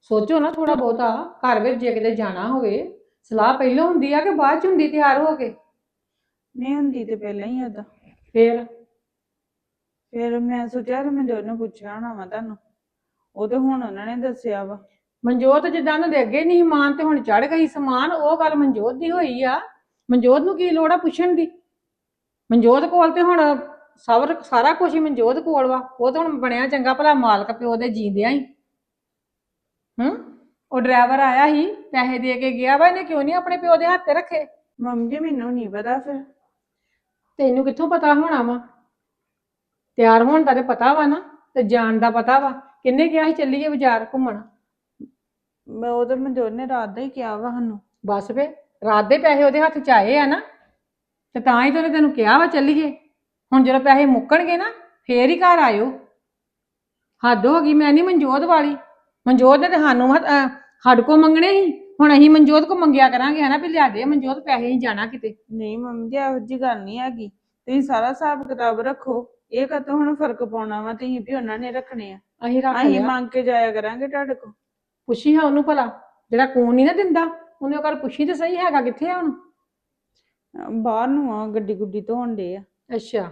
ਸੋਚੋ ਨਾ ਥੋੜਾ ਬਹੁਤਾ ਘਰ ਵਿੱਚ ਜੇ ਕਿਤੇ ਜਾਣਾ ਹੋਵੇ ਸਲਾਹ ਪਹਿਲਾਂ ਹੁੰਦੀ ਆ ਕਿ ਬਾਅਦ ਚ ਹੁੰਦੀ ਤਿਆਰ ਹੋ ਕੇ? ਨਹੀਂ ਹੁੰਦੀ ਤੇ ਪਹਿਲਾਂ ਹੀ ਆਦਾ ਫੇਰ? ਫਿਰ ਮੈਂ ਸੋਚਿਆ ਕਿ ਮੈਂ ਦੋਨੋਂ ਪੁੱਛਿਆ ਹੋਣਾ ਵਾ ਤੁਹਾਨੂੰ। ਉਹ ਤੇ ਹੁਣ ਉਹਨਾਂ ਨੇ ਦੱਸਿਆ ਵਾ। ਮਨਜੋਤ ਜਿੱਦਾਂ ਉਹਨਾਂ ਦੇ ਅੱਗੇ ਨਹੀਂ ਮਾਨ ਤੇ ਹੁਣ ਚੜ ਗਈ ਸਮਾਨ ਉਹ ਗੱਲ ਮਨਜੋਤ ਦੀ ਹੋਈ ਆ। ਮਨਜੋਤ ਨੂੰ ਕੀ ਲੋੜ ਆ ਪੁੱਛਣ ਦੀ? ਮਨਜੋਤ ਕੋਲ ਤੇ ਹੁਣ ਸਭ ਸਾਰਾ ਕੁਝ ਹੀ ਮਨਜੋਤ ਕੋਲ ਵਾ। ਉਹ ਤਾਂ ਹੁਣ ਬਣਿਆ ਚੰਗਾ ਭਲਾ ਮਾਲਕ ਪਿਓ ਦੇ ਜੀਂਦਿਆਂ ਹੀ। ਹੂੰ? ਉਹ ਡਰਾਈਵਰ ਆਇਆ ਸੀ ਪੈਸੇ ਦੇ ਕੇ ਗਿਆ ਵਾ ਇਹਨੇ ਕਿਉਂ ਨਹੀਂ ਆਪਣੇ ਪਿਓ ਦੇ ਹੱਥ ਰੱਖੇ? ਮੰਮੀ ਜੀ ਮੈਨੂੰ ਨਹੀਂ ਪਤਾ ਫਿਰ। ਤੈਨੂੰ ਕਿੱਥੋਂ ਪਤਾ ਹੋਣਾ ਵਾ? ਤਿਆਰ ਹੋਣ ਦਾ ਤੇ ਪਤਾ ਵਾ ਨਾ। ਤੇ ਜਾਣ ਦਾ ਪਤਾ ਵਾ। ਕਿੰਨੇ ਕਿਹਾ ਸੀ ਚੱਲੀਏ ਬਾਜ਼ਾਰ ਘੁੰਮਣ? ਮੈਂ ਉਹ ਤਾਂ ਮਨਜੋਤ ਨੇ ਰਾਤ ਦਾ ਹੀ ਕਿਹਾ ਵਾ ਸਾਨੂੰ। ਬਸ ਫੇ ਰਾਤ ਦੇ ਪੈਸੇ ਉਹਦੇ ਹੱਥ 'ਚ ਆਏ ਆ ਨਾ ਤੇ ਤਾਂ ਹੀ ਤਾਂ ਉਹਨੇ ਤੈਨੂੰ ਕਿਹਾ ਵਾ ਚੱਲੀਏ। ਹੁਣ ਜਦੋਂ ਪੈਸੇ ਮੁੱਕਣਗੇ ਨਾ ਫੇਰ ਹੀ ਘਰ ਆਇਓ। ਹੱਦ ਹੋ ਗਈ ਮੈਂ ਨਹੀਂ ਮਨਜੋਤ ਵਾਲੀ। ਮਨਜੋਤ ਨੇ ਤੇ ਸਾਨੂੰ ਹੱਥ- ਅਹ ਸਾਡੇ ਕੋ ਮੰਗਣੇ ਸੀ। ਹੁਣ ਅਸੀਂ ਮਨਜੋਤ ਕੋ ਮੰਗਿਆ ਕਰਾਂਗੇ ਹਨਾ ਵੀ ਲਿਆ ਦੇ ਮਨਜੋਤ ਪੈਸੇ ਹੀ ਜਾਣਾ ਕਿਤੇ। ਨਹੀਂ ਮੰਮੀ ਜੀ ਇਹੋ ਜਿਹੀ ਗੱਲ ਨਹੀਂ ਹੈਗੀ। ਤੁਸੀਂ ਸਾਰਾ ਹਿਸਾਬ ਕਿਤਾਬ ਰੱਖੋ। ਇਹ ਕਦੋਂ ਹੁਣ ਫ਼ਰਕ ਪਾਉਣਾ ਵਾ ਤੁਸੀਂ ਵੀ ਉਹਨਾਂ ਨੇ ਰੱਖਣੇ ਆ। ਅਸੀਂ ਰੱਖ ਅਸੀਂ ਲਿਆ। ਮੰਗ ਕੇ ਜਾਇਆ ਕਰਾਂਗੇ ਤੁਹਾਡੇ ਕੋਲ। ਪੁੱਛੀ ਹਾਂ ਉਹਨੂੰ ਭਲਾ ਜਿਹੜਾ ਕੂਨ ਨਹੀਂ ਨਾ ਦਿੰਦਾ ਉਹਨੇ ਉਹ ਗੱਲ ਪੁੱਛੀ ਤੇ ਸਹੀ ਹੈਗਾ ਕਿੱਥੇ ਆ ਹੁਣ? ਬਾਹਰ ਨੂੰ ਆ ਗੱਡੀ ਗੁੱਡੀ ਧੋਣ ਦੇ ਆ। ਅੱਛਾ।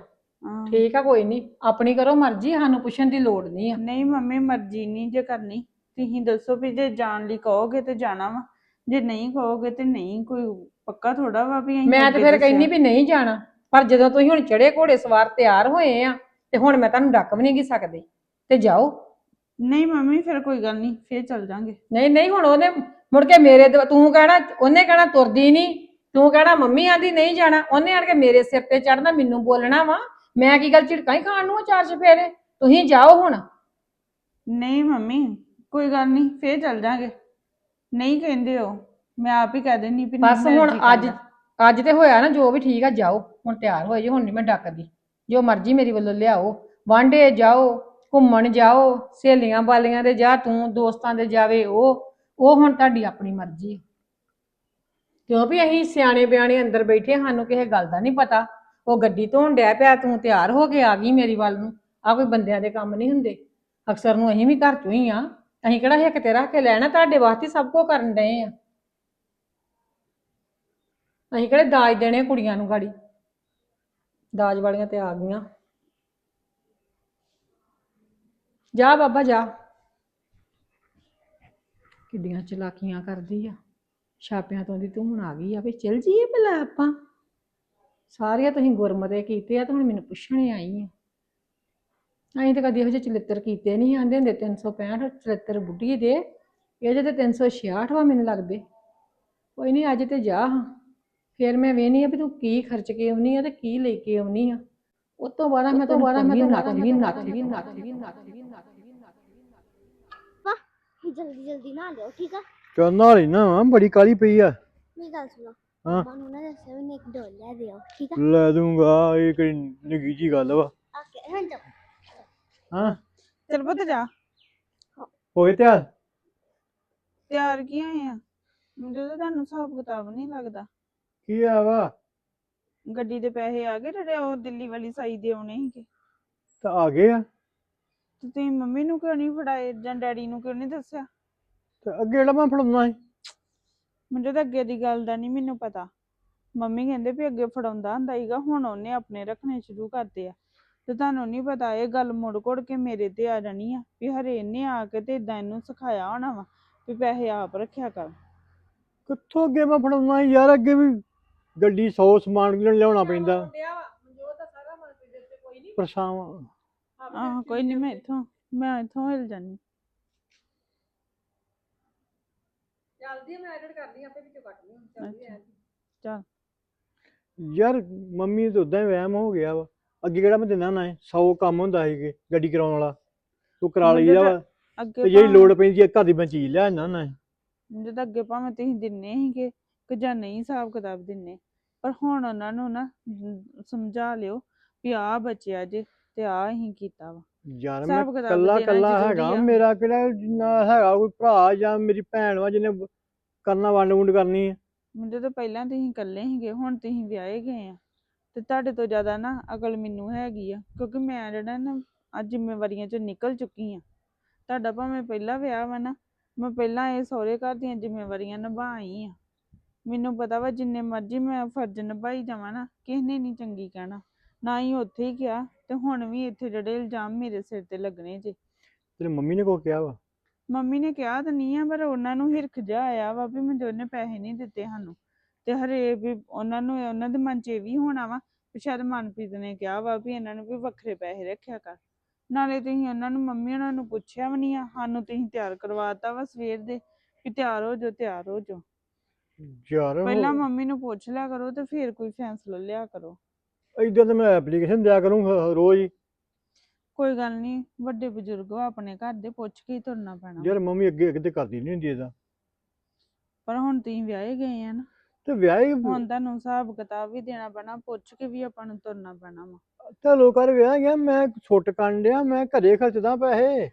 ਠੀਕ ਆ ਕੋਈ ਨਹੀਂ ਆਪਣੀ ਕਰੋ ਮਰਜ਼ੀ ਸਾਨੂੰ ਪੁੱਛਣ ਦੀ ਲੋੜ ਨਹੀਂ ਆ। ਨਹੀਂ ਮੰਮੀ ਮਰਜ਼ੀ ਨਹੀਂ ਜੇ ਕਰਨੀ। ਤੁਸੀਂ ਦੱਸੋ ਵੀ ਜੇ ਜਾਣ ਲਈ ਕਹੋਗੇ ਤੇ ਜਾਣਾ ਵਾ। ਜੇ ਨਹੀਂ ਕਹੋਗੇ ਤੇ ਨਹੀਂ ਕੋਈ ਪੱਕਾ ਥੋੜਾ ਵਾ ਵੀ ਅਸੀਂ ਮੈਂ ਤਾਂ ਅੱਗੇ ਫਿਰ ਦੱਸਿਆ। ਕਹਿੰਨੀ ਵੀ ਨਹੀਂ ਜਾਣਾ। ਪਰ ਜਦੋਂ ਤੁਸੀਂ ਹੁਣ ਚੜੇ ਘੋੜੇ ਸਵਾਰ ਤਿਆਰ ਹੋਏ ਆ ਤੇ ਹੁਣ ਮੈਂ ਤੁਹਾਨੂੰ ਡੱਕ ਵੀ ਨਹੀਂ ਗੀ ਸਕਦੀ। ਤੇ ਜਾਓ। ਨਹੀਂ ਮੰਮੀ ਫਿਰ ਕੋਈ ਗੱਲ ਨਹੀਂ ਫਿਰ ਚੱਲ ਜਾਾਂਗੇ। ਨਹੀਂ ਨਹੀਂ ਹੁਣ ਉਹਨੇ ਮੁੜ ਕੇ ਮੇਰੇ ਤੂੰ ਕਹਿਣਾ ਉਹਨੇ ਕਹਿਣਾ ਤੁਰਦੀ ਨਹੀਂ ਤੂੰ ਕਹਿਣਾ ਮੰਮੀ ਆਂਦੀ ਨਹੀਂ ਜਾਣਾ ਉਹਨੇ ਆਣ ਕੇ ਮੇਰੇ ਸਿਰ ਤੇ ਚੜਨਾ ਮੈਨੂੰ ਬੋਲਣਾ ਵਾ। ਮੈਂ ਕੀ ਗੱਲ ਝਿੜਕਾਂ ਹੀ ਖਾਣ ਨੂੰ ਆ ਚਾਰ ਚਫੇਰੇ? ਤੁਸੀਂ ਜਾਓ ਹੁਣ। ਨਹੀਂ ਮੰਮੀ ਕੋਈ ਗੱਲ ਨਹੀਂ ਫਿਰ ਚੱਲ ਜਾਾਂਗੇ। ਨਹੀਂ ਕਹਿੰਦੇ ਹੋ ਮੈਂ ਆਪ ਹੀ ਕਹਿ ਦੇਣੀ ਵੀ ਨਹੀਂ ਬਸ ਮੇਰਾ ਹੁਣ ਜੀਅ ਅੱਜ ਕਰਦਾ। ਅੱਜ ਤੇ ਹੋਇਆ ਨਾ ਜੋ ਵੀ ਠੀਕ ਆ ਜਾਓ। ਹੁਣ ਤਿਆਰ ਹੋਏ ਜੇ ਹੁਣ ਨਹੀਂ ਮੈਂ ਡੱਕਦੀ। ਜੋ ਮਰਜ਼ੀ ਮੇਰੀ ਵੱਲੋਂ ਲਿਆਓ। ਵਾਂਡੇ ਜਾਓ ਘੁੰਮਣ ਜਾਓ ਸਹੇਲੀਆਂ ਵਾਲੀਆਂ ਦੇ ਜਾ ਤੂੰ ਦੋਸਤਾਂ ਦੇ ਜਾਵੇ ਉਹ। ਉਹ ਹੁਣ ਤੁਹਾਡੀ ਆਪਣੀ ਮਰਜ਼ੀ ਹੈ ਕਿਉਂ ਵੀ ਅਸੀਂ ਸਿਆਣੇ ਬਿਆਣੇ ਅੰਦਰ ਬੈਠੇ ਹਾਂ, ਸਾਨੂੰ ਕਿਸੇ ਗੱਲ ਦਾ ਨਹੀਂ ਪਤਾ। ਉਹ ਗੱਡੀ ਧੋਣ ਡਿਆ ਪਿਆ ਤੂੰ ਤਿਆਰ ਹੋ ਕੇ ਆ ਗਈ ਮੇਰੀ ਵੱਲ ਨੂੰ। ਆ ਕੋਈ ਬੰਦਿਆਂ ਦੇ ਕੰਮ ਨਹੀਂ ਹੁੰਦੇ। ਅਕਸਰ ਨੂੰ ਅਸੀਂ ਵੀ ਘਰ ਚੋਂ ਹੀ ਆ। ਅਸੀਂ ਕਿਹੜਾ ਹਿੱਕ ਤੇ ਰੱਖ ਕੇ ਲੈਣਾ ਤੁਹਾਡੇ ਵਾਸਤੇ ਸਭ ਕੁਝ ਕਰਨ ਡਏ ਆ। ਅਸੀਂ ਕਿਹੜੇ ਦਾਜ ਦੇਣੇ ਕੁੜੀਆਂ ਨੂੰ ਗਾੜੀ? ਦਾਜ ਵਾਲੀਆਂ ਤੇ ਆ ਗਈਆਂ। ਜਾ ਬਾਬਾ, ਜਾ। ਕਿੱਡੀਆਂ ਚਲਾਕੀਆਂ ਕਰਦੀ ਆ। ਛਾਪਿਆਂ ਤੋਂ ਦੀ ਤੂੰ ਹੁਣ ਆ ਗਈ ਆ ਵੀ ਚਲ ਜੀਏ ਭਲਾ ਆਪਾਂ। ਸਾਰੀਆਂ ਤੁਸੀਂ ਗੁਰਮਤੇ ਕੀਤੇ ਆ ਤੇ ਹੁਣ ਮੈਨੂੰ ਪੁੱਛਣ ਆਈ ਆ। ਅਸੀਂ ਤਾਂ ਕਦੀ ਇਹੋ ਜਿਹੇ ਚਲਿੱਤਰ ਕੀਤੇ ਨਹੀਂ ਆਂਦੇ ਹੁੰਦੇ 365 ਚਲਿੱਤਰ ਬੁੱਢੀ ਦੇ। ਇਹ ਜੇ ਤੇ 366 ਵਾ ਮੈਨੂੰ ਲੱਗਦੇ। ਕੋਈ ਨਹੀਂ, ਅੱਜ ਤੇ ਜਾ ਹਾਂ। ਫਿਰ ਮੈਂ ਵੇਖਣੀ ਆ ਵੀ ਤੂੰ ਕੀ ਖਰਚ ਕੇ ਆਉਣੀ ਆ ਤੇ ਕੀ ਲੈ ਕੇ ਆਉਣੀ ਆ। ਉਸ ਤੋਂ ਬਾਅਦ ਮੈਂ ਤੈਨੂੰ ਬਾਅਦ ਮੈਂ ਨੱਕ ਵੀ ਨੱਕ ਵੀ ਨੱਕ ਵੀ ਨੱਕ ਵੀ ਨੱਕ ਵੀ ਜਲਦੀ ਜਲਦੀ ਨਾ ਲਿਓ ਠੀਕ ਆ? ਚੱਲ ਨਾਲ ਹੀ ਨਾ ਬੜੀ ਕਾਲੀ ਪਈ ਆ। ਮੇਰੀ ਗੱਲ ਸੁਣੋ ਹਾਂ। ਪਾਪਾ ਨੂੰ ਨਾ ਦੱਸਿਆ ਵੀ ਇੱਕ ਡੋਲ ਲੈ ਦਿਓ ਠੀਕ ਆ? ਲੈ ਦੂੰਗਾ ਇਹ ਕਿਹੜੀ ਨਿੱਕੀ ਜੀ ਗੱਲ ਵਾ। ਓਕੇ ਹਾਂ ਜਾ ਹਾਂ। ਚਲ ਪੁੱਤ ਜਾ। ਹੋਏ ਤਿਆਰ? ਤਿਆਰ ਕੀ ਹੋਏ ਆ? ਮੈਨੂੰ ਤਾਂ ਤੁਹਾਨੂੰ ਹਿਸਾਬ ਕਿਤਾਬ ਨਹੀਂ ਲੱਗਦਾ। ਕੀ ਆ ਵਾ? ਗੱਡੀ ਦੇ ਪੈਸੇ ਆ ਗਏ ਜਿਹੜੇ ਉਹ ਦਿੱਲੀ ਵਾਲੀ ਸਾਈ ਦੇ ਆਉਣੇ ਸੀਗੇ। ਤਾਂ ਆ ਗਏ ਆ? ਤੇ ਤੁਸੀਂ ਮੰਮੀ ਨੂੰ ਕਿਉਂ ਨਹੀਂ ਫੜਾਏ ਜਾਂ ਡੈਡੀ ਨੂੰ ਕਿਉਂ ਨਹੀਂ ਦੱਸਿਆ? ਤੇ ਅੱਗੇ ਜਿਹੜਾ ਮੈਂ ਫੜਾਉਣਾ ਸੀ? ਮੈਨੂੰ ਤਾਂ ਅੱਗੇ ਦੀ ਗੱਲ ਦਾ ਨਹੀਂ ਮੈਨੂੰ ਪਤਾ। ਮੰਮੀ ਕਹਿੰਦੇ ਵੀ ਅੱਗੇ ਫੜਾਉਂਦਾ ਹੁੰਦਾ ਹੀਗਾ ਹੁਣ ਉਹਨੇ ਆਪਣੇ ਰੱਖਣੇ ਸ਼ੁਰੂ ਕਰਤੇ ਆ। ਤੇ ਤੁਹਾਨੂੰ ਨਹੀਂ ਪਤਾ ਇਹ ਗੱਲ ਮੁੜ ਕੁੜ ਕੇ ਮੇਰੇ ਤੇ ਆ ਜਾਣੀ ਆ ਵੀ ਹਰੇ ਇਹਨੇ ਆ ਕੇ ਤੇ ਇਦਾਂ ਇਹਨੂੰ ਸਿਖਾਇਆ ਹੋਣਾ ਵਾ ਵੀ ਪੈਸੇ ਆਪ ਰੱਖਿਆ ਕਰ। ਕਿੱਥੋਂ ਅੱਗੇ ਮੈਂ ਫੜਾਉਣਾ ਸੀ? ਯਾਰ ਅੱਗੇ ਵੀ ਗੱਡੀ 100 ਸਮਾਨ ਵੀ ਲਿਆਉਣਾ ਪੈਂਦਾ। ਆਹ ਕੋਈ ਨਹੀਂ ਮੈਂ ਇੱਥੋਂ ਮੈਂ ਇੱਥੋਂ ਹਿਲ ਜਾਨੀ ਚੱਲਦੀ ਮੈਂ ਐਡਿਟ ਕਰਦੀ ਆਪੇ ਵਿੱਚੋਂ ਕੱਟਣੀ ਅੱਛਾ। ਚੱਲ। ਯਾਰ ਮੰਮੀ ਤਾਂ ਉਦਾਂ ਹੀ ਵਹਿਮ ਹੋ ਗਿਆ ਵਾ। ਅੱਗੇ ਕਿਹੜਾ ਮੈਂ ਦਿੰਦਾ ਨਾ 100 ਕੰਮ ਹੁੰਦਾ ਸੀ ਗੱਡੀ ਕਰਾਉਣ ਵਾਲਾ। ਤੂੰ ਕਰਾ ਲਈਦਾ ਦਾ ਵਾ। ਅੱਗੇ ਤੇ ਜਿਹੜੀ ਲੋੜ ਪੈਂਦੀ ਹੈ ਘਰ ਦੀ ਮੈਂ ਚੀਜ਼ ਲਿਆ ਜਾਂਦਾ ਨਾ ਮੁੰਡੇ ਤਾਂ ਅੱਗੇ ਭਾਵੇਂ ਤੁਸੀਂ ਦਿੰਨੇ ਸੀਗੇ ਕਿ ਜਾਂ ਨਹੀਂ ਹਿਸਾਬ ਕਿਤਾਬ ਦਿੰਨੇ। ਪਰ ਹੁਣ ਉਹਨਾਂ ਨੂੰ ਨਾ ਸਮਝਾ ਲਿਓ ਵੀ ਆ ਬਚਿਆ ਜੇ ਤੇ ਆ ਅਸੀਂ ਕੀਤਾ ਵਾ। ਯਾਰ ਮੈਂ ਹਿਸਾਬ ਕਿਤਾਬ ਕੱਲਾ ਦੇਣਾ ਕੱਲਾ ਜ਼ਰੂਰੀ ਹੈਗਾ ਆ। ਮੇਰਾ ਕਿਹੜਾ ਨਾ ਹੈਗਾ ਕੋਈ ਭਰਾ ਜਾਂ ਮੇਰੀ ਭੈਣ ਵਾ ਜਿਹਨੇ ਕਰਨਾ ਵੰਡ ਵੁੰਡ ਕਰਨੀ ਹੈ ਮੁੰਡੇ ਤਾਂ ਪਹਿਲਾਂ ਤੁਸੀਂ ਇਕੱਲੇ ਸੀਗੇ ਹੁਣ ਤੁਸੀਂ ਵਿਆਹੇ ਗਏ ਆ। ਤੇ ਤੁਹਾਡੇ ਤੋਂ ਜ਼ਿਆਦਾ ਨਾ ਅਕਲ ਮੈਨੂੰ ਹੈਗੀ ਆ ਕਿਉਂਕਿ ਮੈਂ ਜਿਹੜਾ ਨਾ ਆ ਜ਼ਿੰਮੇਵਾਰੀਆਂ ਚੋਂ ਨਿਕਲ ਚੁੱਕੀ ਆ। ਤੁਹਾਡਾ ਭਾਵੇਂ ਪਹਿਲਾ ਵਿਆਹ ਵਾ ਨਾ ਮੈਂ ਪਹਿਲਾਂ ਇਹ ਸਹੁਰੇ ਘਰ ਦੀਆਂ ਜ਼ਿੰਮੇਵਾਰੀਆਂ ਨਿਭਾਈ ਆ। ਮੈਨੂੰ ਪਤਾ ਵਾ ਜਿੰਨੇ ਮਰਜ਼ੀ ਮੈਂ ਫਰਜ਼ ਨਿਭਾਈ ਜਾਵਾਂ ਨਾ ਕਿਸੇ ਨੇ ਨਹੀਂ ਚੰਗੀ ਕਹਿਣਾ। ਨਾ ਹੀ ਉੱਥੇ ਹੀ ਕਿਹਾ ਤੇ ਹੁਣ ਵੀ ਇੱਥੇ ਜਿਹੜੇ ਇਲਜ਼ਾਮ ਮੇਰੇ ਸਿਰ ਤੇ ਲੱਗਣੇ ਜੇ। ਤੇਰੀ ਮੰਮੀ ਨੇ ਕੋ ਕਿਹਾ ਵਾ? ਮੰਮੀ ਨੇ ਕਿਹਾ ਤਾਂ ਨਹੀਂ ਆ ਪਰ ਉਹਨਾਂ ਨੂੰ ਹਿਰਖ ਜਾ ਆਇਆ ਵਾ ਵੀ ਮਨਜੋਤ ਨੇ ਪੈਸੇ ਨਹੀਂ ਦਿੱਤੇ ਸਾਨੂੰ। ਤੇ ਹਰੇ ਵੀ ਉਹਨਾਂ ਨੂੰ ਉਹਨਾਂ ਦੇ ਮਨ 'ਚ ਇਹ ਵੀ ਹੋਣਾ ਵਾ ਵੀ ਸ਼ਾਇਦ ਮਨਪ੍ਰੀਤ ਨੇ ਕਿਹਾ ਵਾ ਵੀ ਇਹਨਾਂ ਨੂੰ ਵੀ ਵੱਖਰੇ ਪੈਸੇ ਰੱਖਿਆ ਕਰ। ਨਾਲੇ ਤੁਸੀਂ ਉਹਨਾਂ ਨੂੰ ਮੰਮੀ ਉਹਨਾਂ ਨੂੰ ਪੁੱਛਿਆ ਵੀ ਨਹੀਂ ਆ ਸਾਨੂੰ ਤੁਸੀਂ ਤਿਆਰ ਕਰਵਾਤਾ ਵਾ ਸਵੇਰ ਦੇ ਵੀ ਤਿਆਰ ਹੋ ਜਾਓ ਤਿਆਰ ਹੋ ਜਾਓ। ਯਾਰ ਪਹਿਲਾਂ ਮੰਮੀ ਨੂੰ ਪੁੱਛ ਲਿਆ ਕਰੋ ਤੇ ਫਿਰ ਕੋਈ ਫੈਸਲਾ ਲਿਆ ਕਰੋ। ਇਦਾਂ ਤਾਂ ਮੈਂ ਐਪਲੀਕੇਸ਼ਨ ਦਿਆ ਕਰੂੰ ਹ- ਰੋਜ਼ ਹੀ। ਕੋਈ ਗੱਲ ਨਹੀਂ ਵੱਡੇ ਬਜ਼ੁਰਗ ਆਪਣੇ ਘਰ ਦੇ ਪੁੱਛ ਕੇ ਹੀ ਤੁਰਨਾ ਪੈਣਾ। ਯਾਰ ਮੰਮੀ ਅੱਗੇ ਅੱਗੇ ਤੇ ਕਰਦੀ ਨਹੀਂ ਹੁੰਦੀ ਇਹਦਾ ਪਰ ਹੁਣ ਤੁਸੀਂ ਵਿਆਹੇ ਗਏ ਆ ਨਾ ਤੇ ਵਿਆਹ ਹੁਣ ਤੁਹਾਨੂੰ ਹਿਸਾਬ ਕਿਤਾਬ ਵੀ ਦੇਣਾ ਪੈਣਾ ਪੁੱਛ ਕੇ ਵੀ ਆਪਾਂ ਨੂੰ ਤੁਰਨਾ ਪੈਣਾ ਵਾ। ਤੇ ਲੋਕਾਂ ਦੇ ਵਿਆਹ ਗਿਆ ਮੈਂ ਛੁੱਟ ਕਰਨ ਡਿਆ ਮੈਂ ਘਰੇ ਖਰਚਦਾ ਪੈਸੇ।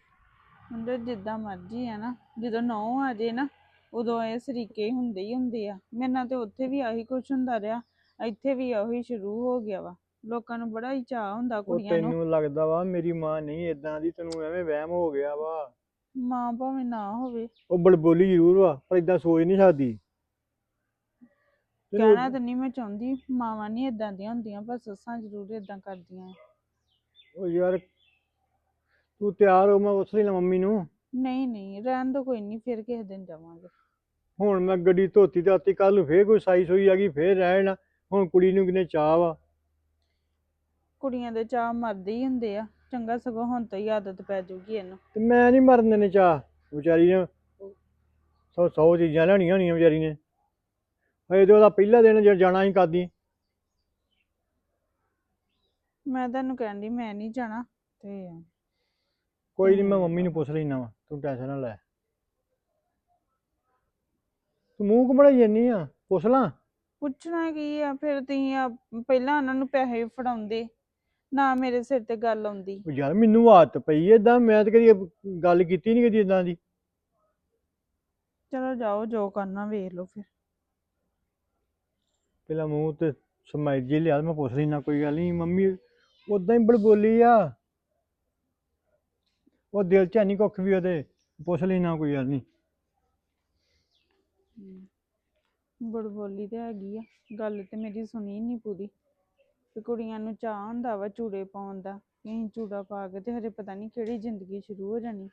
ਹੁੰਦੇ ਜਿੱਦਾਂ ਮਰਜ਼ੀ ਆ ਨਾ ਜਦੋਂ ਨੌ ਆ ਜੇ ਨਾ ਉਦੋਂ ਇਹ ਸਰੀਕੇ ਹੁੰਦੇ ਹੀ ਹੁੰਦੇ ਆ। ਮੇਰੇ ਨਾਲ ਤੇ ਉੱਥੇ ਵੀ ਆਹੀ ਕੁਛ ਹੁੰਦਾ ਰਿਹਾ। ਇੱਥੇ ਵੀ ਉਹੀ ਸ਼ੁਰੂ ਹੋ ਗਿਆ ਵਾ। ਲੋਕਾਂ ਨੂੰ ਬੜਾ ਹੀ ਚਾਹ ਹੁੰਦਾ ਉਹ ਕੁੜੀਆਂ ਨੂੰ। ਤੈਨੂੰ ਲੱਗਦਾ ਵਾ ਮੇਰੀ ਮਾਂ ਨਹੀਂ ਇਦਾਂ ਦੀ ਤੈਨੂੰ ਐਵੇਂ ਵਹਿਮ ਹੋ ਗਿਆ ਵਾ। ਮਾਂ ਭਾਵੇਂ ਨਾ ਹੋਵੇ। ਉਹ ਬੜਬੋਲੀ ਜ਼ਰੂਰ ਵਾ ਪਰ ਇਦਾਂ ਸੋਚ ਨਹੀਂ ਸਕਦੀ। ਤੈਨੂੰ- ਕਹਿਣਾ ਤਾਂ ਨਹੀਂ ਮੈਂ ਚਾਹੁੰਦੀ ਮਾਵਾਂ ਨਹੀਂ ਇਦਾਂ ਦੀਆਂ ਹੁੰਦੀਆਂ ਪਰ ਸੱਸਾਂ ਜ਼ਰੂਰ ਇਦਾਂ ਕਰਦੀਆਂ। ਆ। ਉਹ ਯਾਰ ਤੂੰ ਤਿਆਰ ਹੋ ਮੈਂ ਉਸ ਲਈ ਨਾ ਮੰਮੀ ਨੂੰ। ਨਹੀਂ ਨਹੀਂ ਰਹਿਣ ਦੋ ਕੋਈ ਨਹੀਂ ਫਿਰ ਕਿਸੇ ਦਿਨ ਜਾਵਾਂਗੇ। ਹੁਣ ਮੈਂ ਗੱਡੀ ਧੋਤੀ ਤੇ ਆਤੀ ਕੱਲ ਨੂੰ ਫੇਰ ਕੋਈ ਸਾਈ ਸੋਈ ਆ ਗਈ ਫੇਰ ਰਹਿਣ ਹੁਣ ਕੁੜੀ ਨੂੰ ਕਿਨੇ ਚਾਹ ਵਾ? ਕੁੜੀਆਂ ਦੇ ਚਾਹ ਮਰਦੇ ਹੀ ਹੁੰਦੇ ਆ। ਚੰਗਾ ਸਗੋਂ ਹੁਣ ਤਾਂ ਹੀ ਆਦਤ ਪੈ ਜਾਊਗੀ ਇਹਨੂੰ। ਤੇ ਮੈਂ ਨਹੀਂ ਮਰਨ ਦੇਣੇ ਚਾਹ ਵਿਚਾਰੀ ਨੇ। ਸੌ ਸੌ ਚੀਜ਼ਾਂ ਲੈਣੀਆਂ ਹੋਣੀਆਂ ਵਿਚਾਰੀ ਨੇ। ਹਜੇ ਤੇ ਉਹਦਾ ਪਹਿਲਾ ਦਿਨ ਜੇ ਜਾਣਾ ਹੀ ਕਰਦੀ। ਮੈਂ ਤੁਹਾਨੂੰ ਕਹਿੰਦੀ ਮੈਂ ਨਹੀਂ ਜਾਣਾ। ਤੇ ਕੋਈ ਨਹੀਂ ਮੈਂ। ਮੰਮੀ ਨੂੰ ਪੁੱਛ ਲੈਣਾ ਵਾ। ਤੂੰ ਟੈਨਸ਼ਨ ਨਾ ਲੈ। ਤੂੰ ਮੂੰਹ ਘਬਰਾਈ ਜਾਨੀ ਆ ਪੁੱਛ ਲਾਂ। ਪੁੱਛਣਾ ਕੀ ਆ ਫਿਰ ਤੁਸੀਂ ਆ ਪਹਿਲਾਂ ਉਹਨਾਂ ਨੂੰ ਪੈਸੇ ਫੜਾਉਂਦੇ ਨਾ ਮੇਰੇ ਸਿਰ ਤੇ ਗੱਲ ਆਉਂਦੀ। ਉਹ ਯਾਰ ਮੈਨੂੰ ਆਦਤ ਪਈ ਏਦਾਂ ਮੈਂ ਤਾਂ ਕਦੀ ਗੱਲ ਕੀਤੀ ਨਹੀਂ ਕਦੀ ਇਦਾਂ ਦੀ। ਚਲੋ ਜਾਓ ਜੋ ਕਰਨਾ ਵੇਖ ਲਓ ਫਿਰ। ਪਹਿਲਾਂ ਮੂੰਹ ਤੇ ਸਮਾਈਲ ਜੀ ਲਿਆ ਮੈਂ ਪੁੱਛ ਲੈਣਾ ਕੋਈ ਗੱਲ ਨਹੀਂ ਮੰਮੀ ਉਦਾਂ ਹੀ ਬੜਬੋਲੀ ਆ। ਉਹ ਦਿਲ ਚ ਨਹੀਂ ਕੁੱਖ ਵੀ ਉਹਦੇ ਪੁੱਛ ਲੈਣਾ ਕੋਈ ਗੱਲ ਨਹੀਂ ਬੜਬੋਲੀ ਤੇ ਹੈਗੀ ਆ। ਗੱਲ ਤੇ ਮੇਰੀ ਸੁਣੀ ਨਹੀਂ ਪੂਰੀ। ਤੇ ਕੁੜੀਆਂ ਨੂੰ ਚਾਹ ਹੁੰਦਾ ਵਾ ਚੂੜੇ ਪਾਉਣ ਦਾ। ਕਿ ਚੂੜਾ ਪਾ ਕੇ ਤੇ ਹਰੇ ਪਤਾ ਨਹੀਂ ਕਿਹੜੀ ਜ਼ਿੰਦਗੀ ਸ਼ੁਰੂ ਹੋ ਜਾਣੀ।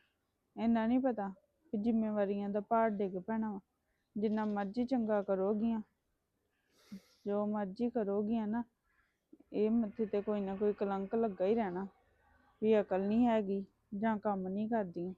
ਇੰਨਾ ਨਹੀਂ ਪਤਾ ਵੀ ਜ਼ਿੰਮੇਵਾਰੀਆਂ ਦਾ ਭਾਰ ਡਿੱਗ ਪੈਣਾ ਵਾ। ਜਿੰਨਾ ਮਰਜ਼ੀ ਚੰਗਾ ਕਰੋਗੀਆਂ। ਜੋ ਮਰਜ਼ੀ ਕਰੋਗੀਆਂ ਨਾ, ਇਹ ਮੱਥੇ ਤੇ ਕੋਈ ਨਾ ਕੋਈ ਕਲੰਕ ਲੱਗਾ ਹੀ ਰਹਿਣਾ। ਵੀ ਅਕਲ ਨਹੀਂ ਹੈਗੀ ਜਾਂ ਕੰਮ ਨਹੀਂ ਕਰਦੀਆਂ।